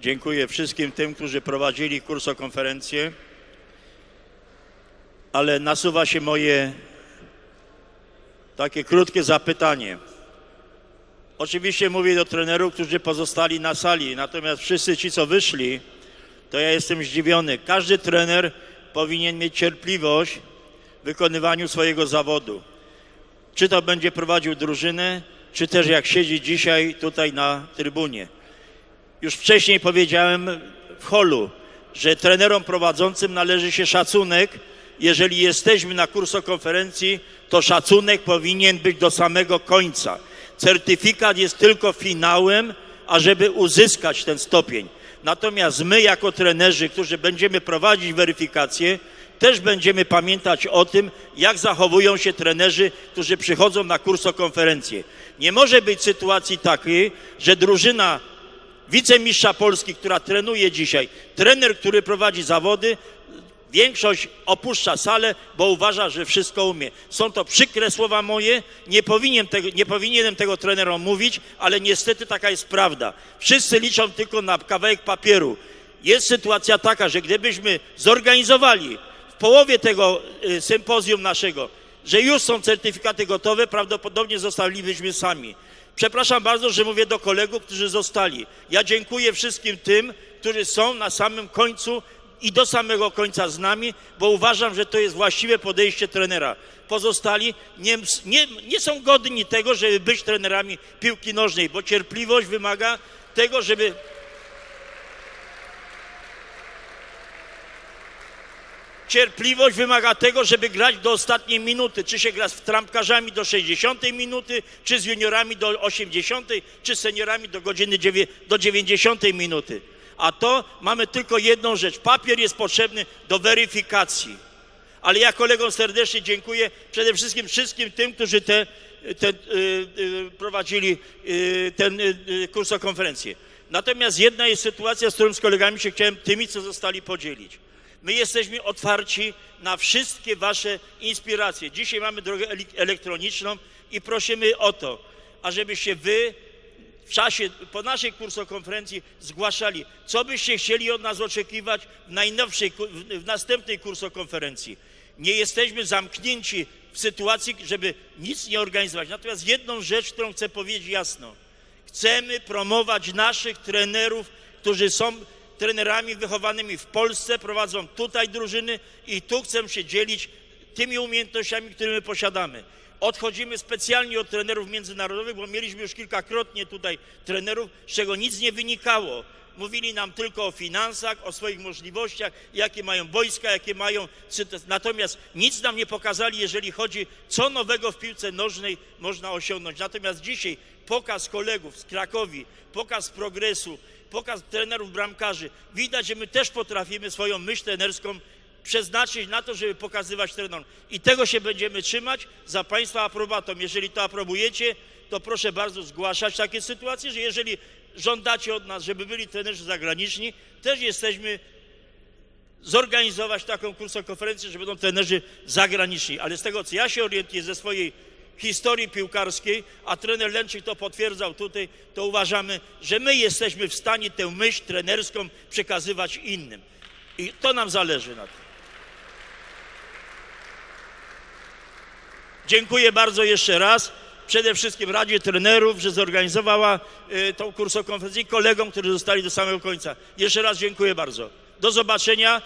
Dziękuję wszystkim tym, którzy prowadzili kursokonferencję. Ale nasuwa się moje takie krótkie zapytanie. Oczywiście mówię do trenerów, którzy pozostali na sali, natomiast wszyscy ci, co wyszli, to ja jestem zdziwiony. Każdy trener powinien mieć cierpliwość w wykonywaniu swojego zawodu. Czy to będzie prowadził drużynę, czy też jak siedzi dzisiaj tutaj na trybunie. Już wcześniej powiedziałem w holu, że trenerom prowadzącym należy się szacunek. Jeżeli jesteśmy na kursokonferencji, to szacunek powinien być do samego końca. Certyfikat jest tylko finałem, ażeby uzyskać ten stopień. Natomiast my, jako trenerzy, którzy będziemy prowadzić weryfikację, też będziemy pamiętać o tym, jak zachowują się trenerzy, którzy przychodzą na kursokonferencję. Nie może być sytuacji takiej, że drużyna wicemistrza Polski, która trenuje dzisiaj, trener, który prowadzi zawody, większość opuszcza salę, bo uważa, że wszystko umie. Są to przykre słowa moje, nie, powinien tego, nie powinienem tego trenerom mówić, ale niestety taka jest prawda. Wszyscy liczą tylko na kawałek papieru. Jest sytuacja taka, że gdybyśmy zorganizowali w połowie tego y, sympozjum naszego, że już są certyfikaty gotowe, prawdopodobnie zostalibyśmy sami. Przepraszam bardzo, że mówię do kolegów, którzy zostali. Ja dziękuję wszystkim tym, którzy są na samym końcu i do samego końca z nami, bo uważam, że to jest właściwe podejście trenera. Pozostali nie, nie, nie są godni tego, żeby być trenerami piłki nożnej, bo cierpliwość wymaga tego, żeby. Cierpliwość wymaga tego, żeby grać do ostatniej minuty. Czy się gra z trampkarzami do 60 minuty, czy z juniorami do 80, czy z seniorami do godziny do 90 minuty. A to mamy tylko jedną rzecz. Papier jest potrzebny do weryfikacji. Ale ja kolegom serdecznie dziękuję przede wszystkim wszystkim tym, którzy te, te, y, y, prowadzili y, ten y, y, kursokonferencję. Natomiast jedna jest sytuacja, z którą z kolegami się chciałem tymi, co zostali podzielić. My jesteśmy otwarci na wszystkie Wasze inspiracje. Dzisiaj mamy drogę elektroniczną i prosimy o to, ażebyście Wy w czasie, po naszej kursokonferencji zgłaszali, co byście chcieli od nas oczekiwać w najnowszej, w następnej kursokonferencji. Nie jesteśmy zamknięci w sytuacji, żeby nic nie organizować. Natomiast jedną rzecz, którą chcę powiedzieć jasno. Chcemy promować naszych trenerów, którzy są trenerami wychowanymi w Polsce, prowadzą tutaj drużyny i tu chcą się dzielić tymi umiejętnościami, które my posiadamy. Odchodzimy specjalnie od trenerów międzynarodowych, bo mieliśmy już kilkakrotnie tutaj trenerów, z czego nic nie wynikało. Mówili nam tylko o finansach, o swoich możliwościach, jakie mają wojska, jakie mają. Natomiast nic nam nie pokazali, jeżeli chodzi, co nowego w piłce nożnej można osiągnąć. Natomiast dzisiaj pokaz kolegów z Krakowi, pokaz progresu, pokaz trenerów bramkarzy, widać, że my też potrafimy swoją myśl trenerską przeznaczyć na to, żeby pokazywać trenerom. I tego się będziemy trzymać za Państwa aprobatą. Jeżeli to aprobujecie, to proszę bardzo zgłaszać takie sytuacje, że jeżeli żądacie od nas, żeby byli trenerzy zagraniczni, też jesteśmy zorganizować taką kursokonferencję, że będą trenerzy zagraniczni. Ale z tego, co ja się orientuję ze swojej historii piłkarskiej, a trener Lęczyk to potwierdzał tutaj, to uważamy, że my jesteśmy w stanie tę myśl trenerską przekazywać innym. I to nam zależy na tym. Dziękuję bardzo jeszcze raz. Przede wszystkim Radzie Trenerów, że zorganizowała y, tą kursokonferencję i kolegom, którzy zostali do samego końca. Jeszcze raz dziękuję bardzo. Do zobaczenia.